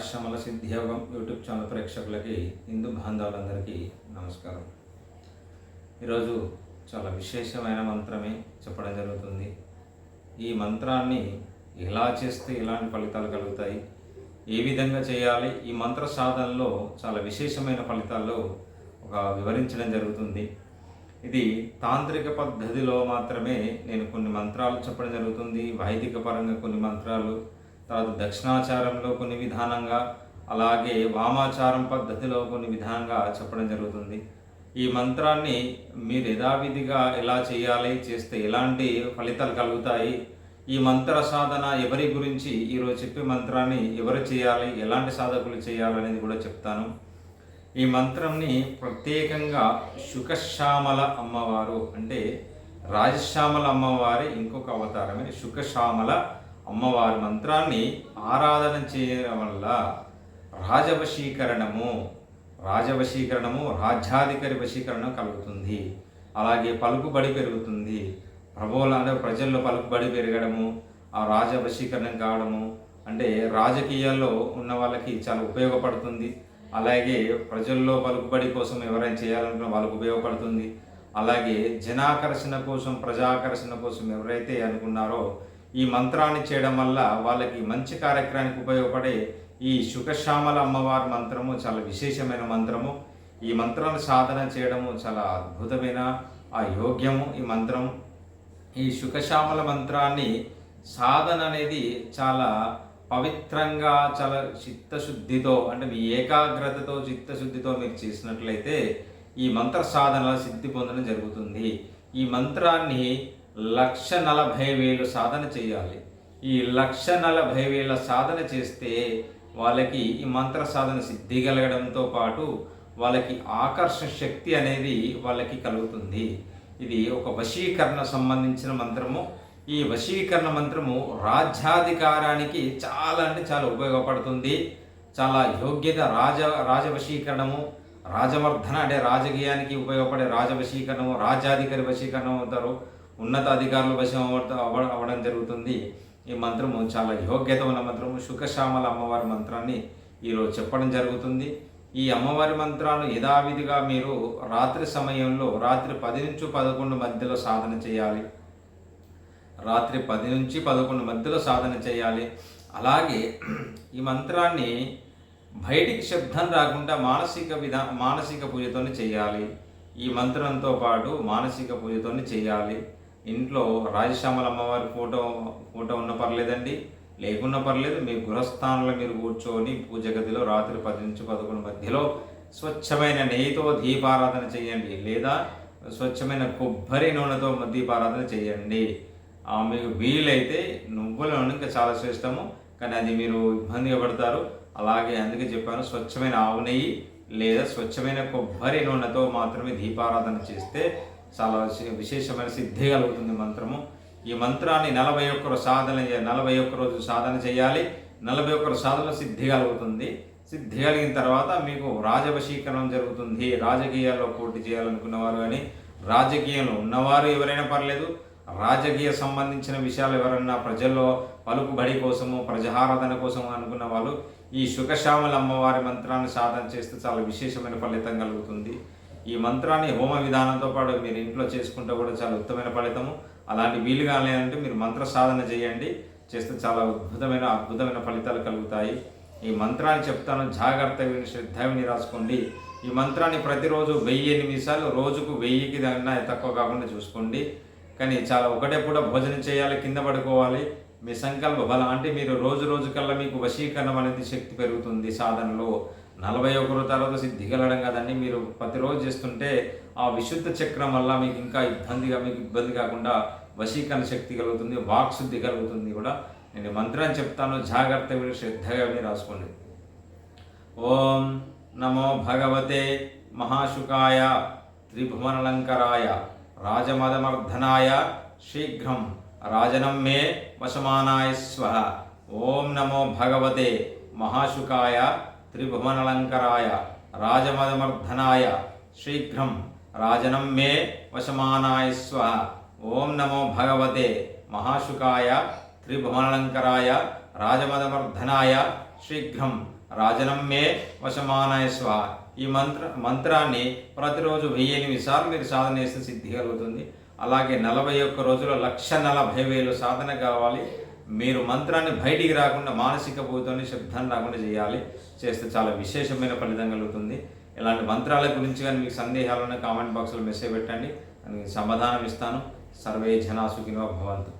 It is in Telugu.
ఆశ్రమల సిద్ధియోగం యూట్యూబ్ ఛానల్ ప్రేక్షకులకి హిందూ బాంధవులందరికీ నమస్కారం. ఈరోజు చాలా విశేషమైన మంత్రమే చెప్పడం జరుగుతుంది. ఈ మంత్రాన్ని ఎలా చేస్తే ఎలాంటి ఫలితాలు కలుగుతాయి ఏ విధంగా చేయాలి ఈ మంత్ర సాధనలో చాలా విశేషమైన ఫలితాలు ఒక వివరించడం జరుగుతుంది. ఇది తాంత్రిక పద్ధతిలో మాత్రమే నేను కొన్ని మంత్రాలు చెప్పడం జరుగుతుంది వైదిక పరంగా కొన్ని మంత్రాలు తర్వాత దక్షిణాచారంలో కొన్ని విధానంగా అలాగే వామాచారం పద్ధతిలో కొన్ని విధానంగా చెప్పడం జరుగుతుంది. ఈ మంత్రాన్ని మీరు యథావిధిగా ఎలా చేయాలి చేస్తే ఎలాంటి ఫలితాలు కలుగుతాయి ఈ మంత్ర సాధన ఎవరి గురించి ఈరోజు చెప్పే మంత్రాన్ని ఎవరు చేయాలి ఎలాంటి సాధకులు చేయాలనేది కూడా చెప్తాను. ఈ మంత్రంని ప్రత్యేకంగా శుకశ్యామల అమ్మవారు అంటే రాజశ్యామల అమ్మవారి ఇంకొక అవతారమే శుకశ్యామల అమ్మవారి మంత్రాన్ని ఆరాధన చేయడం వల్ల రాజవశీకరణము రాజవశీకరణము రాజ్యాధికారి వశీకరణం కలుగుతుంది. అలాగే పలుకుబడి పెరుగుతుంది. ప్రభువుల అంటే ప్రజల్లో పలుకుబడి పెరగడము ఆ రాజ వశీకరణం కావడము అంటే రాజకీయాల్లో ఉన్న వాళ్ళకి చాలా ఉపయోగపడుతుంది. అలాగే ప్రజల్లో పలుకుబడి కోసం ఎవరైనా చేయాలనుకున్న వాళ్ళకు ఉపయోగపడుతుంది. అలాగే జనాకర్షణ కోసం ప్రజాకర్షణ కోసం ఎవరైతే అనుకున్నారో ఈ మంత్రాన్ని చేయడం వల్ల వాళ్ళకి మంచి కార్యక్రమానికి ఉపయోగపడే ఈ శుకశ్యామల అమ్మవారి మంత్రము చాలా విశేషమైన మంత్రము. ఈ మంత్రాన్ని సాధన చేయడము చాలా అద్భుతమైన ఆ యోగ్యము ఈ మంత్రం. ఈ శుకశ్యామల మంత్రాన్ని సాధన అనేది చాలా పవిత్రంగా చాలా చిత్తశుద్ధితో అంటే మీ ఏకాగ్రతతో చిత్తశుద్ధితో మీరు చేసినట్లయితే ఈ మంత్ర సాధన సిద్ధి పొందడం జరుగుతుంది. ఈ మంత్రాన్ని లక్ష నలభై వేలు సాధన చేయాలి. ఈ లక్ష నలభై వేల సాధన చేస్తే వాళ్ళకి ఈ మంత్ర సాధన సిద్ధి కలగడంతో పాటు వాళ్ళకి ఆకర్షణ శక్తి అనేది వాళ్ళకి కలుగుతుంది. ఇది ఒక వశీకరణ సంబంధించిన మంత్రము. ఈ వశీకరణ మంత్రము రాజ్యాధికారానికి చాలా అంటే చాలా ఉపయోగపడుతుంది. చాలా యోగ్యత రాజ రాజవశీకరణము రాజవర్ధన అంటే రాజకీయానికి ఉపయోగపడే రాజవశీకరణము రాజ్యాధికారి వశీకరణం అవుతారు. ఉన్నత అధికారుల వశం అవ- అవ్వడం జరుగుతుంది. ఈ మంత్రము చాలా యోగ్యత ఉన్న మంత్రము. శుకశ్యామల అమ్మవారి మంత్రాన్ని ఈరోజు చెప్పడం జరుగుతుంది. ఈ అమ్మవారి మంత్రాలు యథావిధిగా మీరు రాత్రి సమయంలో రాత్రి పది నుంచి పదకొండు మధ్యలో సాధన చేయాలి. రాత్రి పది నుంచి పదకొండు మధ్యలో సాధన చేయాలి. అలాగే ఈ మంత్రాన్ని బయటికి శబ్దం రాకుండా మానసిక విధా మానసిక పూజతోనే చేయాలి. ఈ మంత్రంతో పాటు మానసిక పూజతోనే చేయాలి. ఇంట్లో రాజశ్యామల అమ్మవారి ఫోటో ఫోటో ఉన్న పర్లేదండి. లేకున్నా పర్లేదు మీ గృహస్థానంలో మీరు కూర్చొని పూజ గదిలో రాత్రి పది నుంచి పదకొండు మధ్యలో స్వచ్ఛమైన నెయ్యితో దీపారాధన చేయండి. లేదా స్వచ్ఛమైన కొబ్బరి నూనెతో దీపారాధన చేయండి. మీకు వీలైతే నువ్వుల నూనె ఇంకా చాలా శ్రేష్టము. కానీ అది మీరు ఇబ్బందిగా పడతారు. అలాగే అందుకే చెప్పాను స్వచ్ఛమైన ఆవు నెయ్యి లేదా స్వచ్ఛమైన కొబ్బరి నూనెతో మాత్రమే దీపారాధన చేస్తే చాలా విశేషమైన సిద్ధి కలుగుతుంది మంత్రము. ఈ మంత్రాన్ని నలభై ఒక్కరు సాధన నలభై ఒక్క రోజు సాధన చేయాలి. నలభై ఒక్కరు సాధన సిద్ధి కలుగుతుంది. సిద్ధి కలిగిన తర్వాత మీకు రాజవశీకరణం జరుగుతుంది. రాజకీయాల్లో పోటీ చేయాలనుకున్నవారు కానీ రాజకీయంలో ఉన్నవారు ఎవరైనా పర్లేదు. రాజకీయ సంబంధించిన విషయాలు ఎవరన్నా ప్రజల్లో పలుకుబడి కోసము ప్రజారాధన కోసం అనుకున్న వాళ్ళు ఈ శుకశ్యామల అమ్మవారి మంత్రాన్ని సాధన చేస్తే చాలా విశేషమైన ఫలితం కలుగుతుంది. ఈ మంత్రాన్ని హోమ విధానంతో పాటు మీరు ఇంట్లో చేసుకుంటే కూడా చాలా ఉత్తమైన ఫలితము. అలాంటి వీలు కాలేదంటే మీరు మంత్ర సాధన చేయండి. చేస్తే చాలా అద్భుతమైన అద్భుతమైన ఫలితాలు కలుగుతాయి. ఈ మంత్రాన్ని చెప్తాను. జాగ్రత్త విని శ్రద్ధ విని రాసుకోండి. ఈ మంత్రాన్ని ప్రతిరోజు వెయ్యి నిమిషాలు రోజుకు వెయ్యికి దానిన్నా తక్కువ కాకుండా చూసుకోండి. కానీ చాలా ఒకటే పూట భోజనం చేయాలి కింద పడుకోవాలి. మీ సంకల్ప బలం అంటే మీరు రోజు రోజు కల్లా మీకు వశీకరణం అనేది శక్తి పెరుగుతుంది. సాధనలో నలభై ఒకరు తర్వాత సిద్ధి కలడం కదండి. మీరు ప్రతిరోజు చేస్తుంటే ఆ విశుద్ధ చక్రం వల్ల మీకు ఇంకా ఇబ్బందిగా మీకు ఇబ్బంది కాకుండా వశీకరణ శక్తి కలుగుతుంది వాక్ శుద్ధి కలుగుతుంది కూడా. నేను మంత్రం మంత్రాన్ని చెప్తాను. జాగ్రత్త మీరు శ్రద్ధగా మీరు రాసుకోండి. ఓం నమో భగవతే మహాశుకాయ త్రిభువనలంకరాయ రాజమదమర్ధనాయ శీఘ్రం. రాజనం మే వశమానాయ స్వః. ఓం నమో భగవతే మహాశుకాయ త్రిభువనలంకరాయ రాజమదమర్ధనాయ శీఘ్రం రాజనం మే వశమానాయ స్వః. ఓం నమో భగవతే మహాశుకాయ త్రిభువనలంకరాయ రాజమదమర్ధనాయ శీఘ్రం రాజనం మే వశమానాయ స్వ. ఈ మంత్ర మంత్రాన్ని ప్రతిరోజు వెయ్యి ఎనిమిది సార్లు మీరు సాధన చేస్తే సిద్ధి కలుగుతుంది. అలాగే నలభై ఒక్క రోజుల లక్ష నలభై వేలు సాధన కావాలి. మీరు మంత్రాన్ని బయటికి రాకుండా మానసిక భూతాన్ని శబ్దం రాకుండా చేయాలి. చేస్తే చాలా విశేషమైన ఫలితం కలుగుతుంది. ఇలాంటి మంత్రాల గురించి కానీ మీకు సందేహాలు ఉన్న కామెంట్ బాక్స్లో మెసేజ్ పెట్టండి. దానికి సమాధానం ఇస్తాను. సర్వే జనా సుఖినో భవంతు.